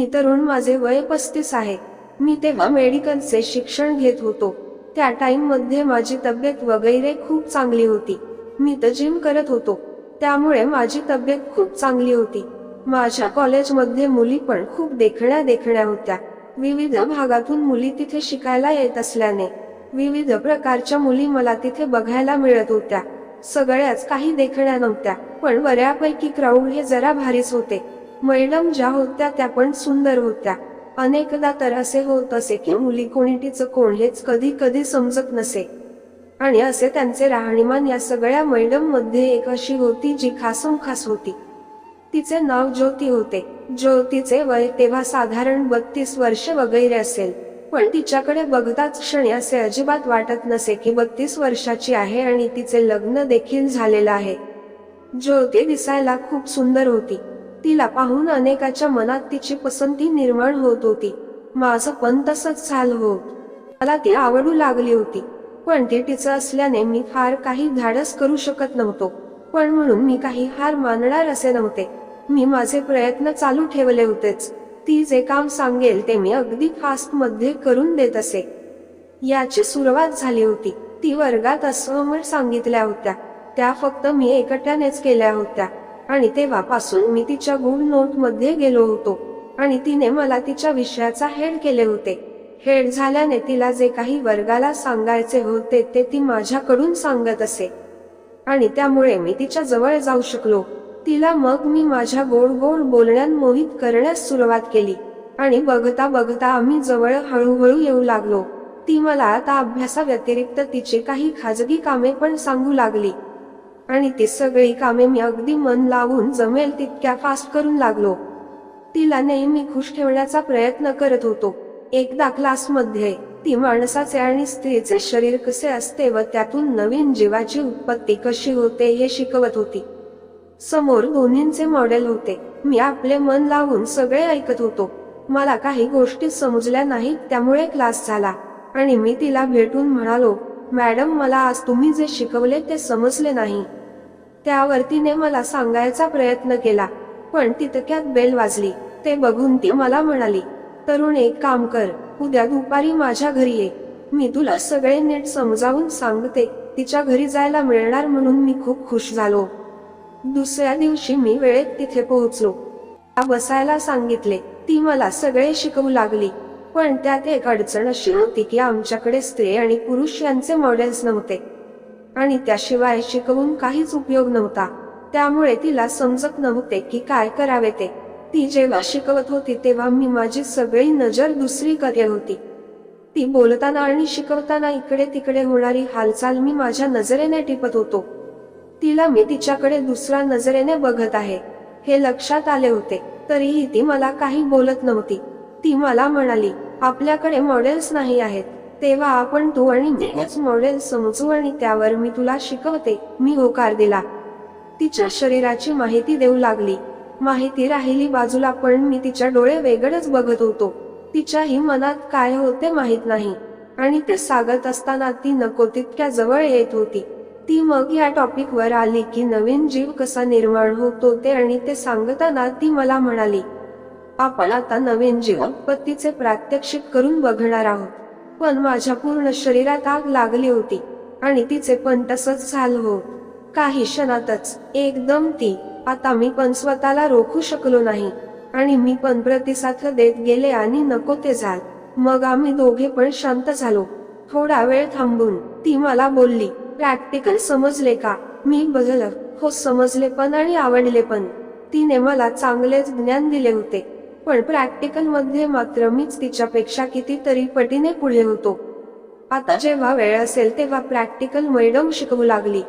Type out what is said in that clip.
मी तरुण माझे वय पस्तीस आहे. मी तेव्हा मेडिकलचे शिक्षण घेत होतो. त्या टाइममध्ये माझी तब्येत वगैरे खूप चांगली होती. मी तर जिम करत होतो. त्यामुळे माझी तब्येत खूप चांगली होती. माझ्या कॉलेजमध्ये मुली पण खूप देखण्या देखण्या होत्या. विविध भागातून मुली तिथे शिकायला येत असल्याने विविध प्रकारच्या मुली मला तिथे बघायला मिळत होत्या. सगळ्याच काही देखण्या नव्हत्या पण बऱ्यापैकी क्राऊड हे जरा भारीच होते. मैडम ज्या होत्या त्या पण सुंदर होत्या. अनेकदा तर असे होत असे की मुली कोणीटीचं कोण हेच कधी कधी समजत नसे. आणि असे त्यांचे राहणीमान या सगळ्या मैडममध्ये एक अशी होती जी खासम खास होती. तिचे नाव ज्योती होते. ज्योतीचे वय तेव्हा साधारण बत्तीस वर्ष वगैरे असेल. पण तिच्याकडे बघताच क्षणी असे अजिबात वाटत नसे की बत्तीस वर्षाची आहे आणि तिचे लग्न देखील झालेलं आहे. ज्योती दिसायला खूप सुंदर होती. तिला पाहून अनेकाच्या मनात तिची पसंती निर्माण होत होती. माझं पण तसंच झालं होत मला ती आवडू लागली होती. पण ती तिचं असल्याने मी फार काही धाडस करू शकत नव्हतो. पण म्हणून मी काही हार मानणार असे नव्हते. मी माझे प्रयत्न चालू ठेवले होतेच. ती जे काम सांगेल ते मी अगदी फास्टमध्ये करून देत असे. याची सुरुवात झाली होती. ती वर्गात असहमत सांगितल्या होत्या. त्या फक्त मी एकट्यानेच केल्या होत्या. आणि तेव्हापासून मी तिच्या गुड नोटमध्ये गेलो होतो. आणि तिने मला तिच्या विषयाचा हेड केले होते. हेड झाल्याने तिला जे काही वर्गाला सांगायचे होते ते ती माझ्याकडून सांगत असे. आणि त्यामुळे मी तिच्या जवळ जाऊ शकलो. तिला मग मी माझ्या गोड गोड बोलण्यात मोहित करण्यास सुरुवात केली. आणि बघता बघता आम्ही जवळ हळूहळू येऊ लागलो. ती मला आता अभ्यासाव्यतिरिक्त तिची काही खाजगी कामे पण सांगू लागली. आणि ती सगळी कामे मी अगदी मन लावून जमेल तितक्या फास्ट करून लागलो. तिला नेहमी खुश ठेवण्याचा प्रयत्न करत होतो. एकदा क्लासमध्ये ती माणसाचे आणि स्त्रीचे शरीर कसे असते व त्यातून नवीन जीवाची उत्पत्ती कशी होते हे शिकवत होती. समोर दोन्हींचे मॉडेल होते. मी आपले मन लावून सगळे ऐकत होतो. मला काही गोष्टी समजल्या नाहीत त्यामुळे क्लास झाला. आणि मी तिला भेटून म्हणालो मॅडम मला आज तुम्ही जे शिकवले ते समजले नाही. त्यावर तिने मला सांगायचा प्रयत्न केला पण तितक्यात बेल वाजली. ते बघून ती मला म्हणाली तरुण एक काम कर उद्या दुपारी माझ्या घरी ये. मी तुला सगळे नीट समजावून सांगते तिच्या घरी जायला मिळणार म्हणून मी खूप खुश झालो. दुसऱ्या दिवशी मी वेळेत तिथे पोहोचलो. बसायला सांगितले ती मला सगळे शिकवू लागली. पण त्यात एक अडचण अशी होती की आमच्याकडे स्त्री आणि पुरुष यांचे मॉडेल्स नव्हते. आणि त्याशिवाय शिकवून काहीच उपयोग नव्हता. त्यामुळे तिला समजत नव्हते की काय करावे ते. ती जेव्हा शिकवत होती तेव्हा मी माझी सगळी नजर दुसरीकडे होती. ती बोलताना आणि शिकवताना इकडे तिकडे होणारी हालचाल मी माझ्या नजरेने टिपत होतो. तिला मी तिच्याकडे दुसऱ्या नजरेने बघत आहे. हे लक्षात आले होते तरीही ती मला काही बोलत नव्हती. ती मला म्हणाली आपल्याकडे मॉडेल्स नाही आहेत. तेव्हा आपण तू आणि मीच मॉडेल समजू आणि त्यावर मी तुला शिकवते. मी होकार दिला. तिच्या शरीराची माहिती देऊ लागली. माहिती राहिली बाजूला पण मी तिच्या डोळे वेगळच बघत होतो. तिच्याही मनात काय होते माहीत नाही. आणि ते सांगत असताना ती नको तितक्या जवळ येत होती. ती मग या टॉपिक वर आली की नवीन जीव कसा निर्माण होतो ते आणि ते सांगताना ती मला म्हणाली आपण आता नवीन जीव उत्पत्तीचे प्रात्यक्षिक करून बघणार आहोत. पण माझ्या पूर्ण शरीरात आग लागली होती आणि तिचे पण तसंच झालं हो. काही क्षणातच एकदम ती आता मी पण स्वतःला रोखू शकलो नाही आणि मी पण प्रतिसाद देत गेले आणि नको ते झाल मग आम्ही दोघे पण शांत झालो. थोडा वेळ थांबून ती मला बोलली प्रॅक्टिकल समजले का? मी बघलं हो समजले पण आणि आवडले पण. तिने मला चांगलेच ज्ञान दिले होते. पण प्रॅक्टिकलमध्ये मात्र मीच तिच्यापेक्षा कितीतरी पटीने पुढे होतो. आता जेव्हा वेळ असेल तेव्हा प्रॅक्टिकल मैडम शिकवू लागली.